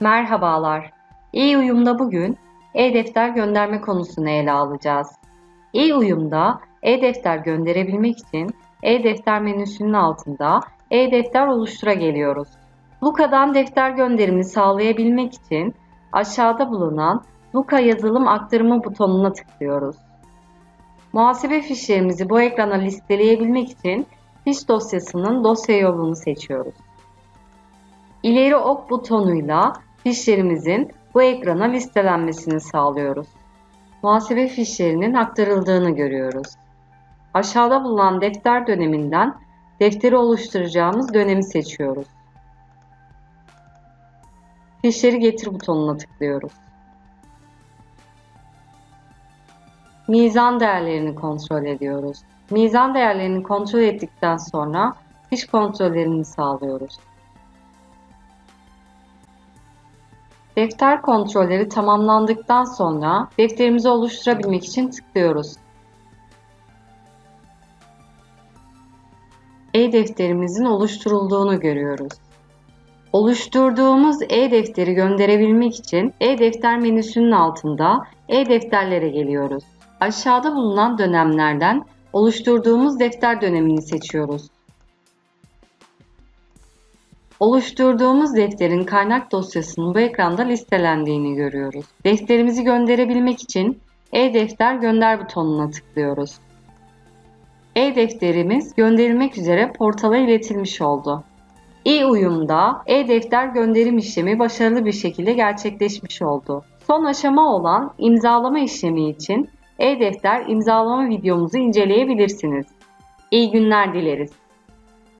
Merhabalar. İyi uyumda bugün e-defter gönderme konusunu ele alacağız. İyi uyumda e-defter gönderebilmek için e-defter menüsünün altında e-defter oluştura geliyoruz. Luka'dan defter gönderimi sağlayabilmek için aşağıda bulunan Luka yazılım aktarımı butonuna tıklıyoruz. Muhasebe fişlerimizi bu ekrana listeleyebilmek için fiş dosyasının dosya yolunu seçiyoruz. İleri ok butonuyla fişlerimizin bu ekrana listelenmesini sağlıyoruz. Muhasebe fişlerinin aktarıldığını görüyoruz. Aşağıda bulunan defter döneminden defteri oluşturacağımız dönemi seçiyoruz. Fişleri getir butonuna tıklıyoruz. Mizan değerlerini kontrol ediyoruz. Mizan değerlerini kontrol ettikten sonra fiş kontrollerini sağlıyoruz. Defter kontrolleri tamamlandıktan sonra defterimizi oluşturabilmek için tıklıyoruz. E-defterimizin oluşturulduğunu görüyoruz. Oluşturduğumuz e-defteri gönderebilmek için e-defter menüsünün altında e-defterlere geliyoruz. Aşağıda bulunan dönemlerden oluşturduğumuz defter dönemini seçiyoruz. Oluşturduğumuz defterin kaynak dosyasının bu ekranda listelendiğini görüyoruz. Defterimizi gönderebilmek için e-defter gönder butonuna tıklıyoruz. E-defterimiz gönderilmek üzere portala iletilmiş oldu. E-uyumda e-defter gönderim işlemi başarılı bir şekilde gerçekleşmiş oldu. Son aşama olan imzalama işlemi için e-defter imzalama videomuzu inceleyebilirsiniz. İyi günler dileriz.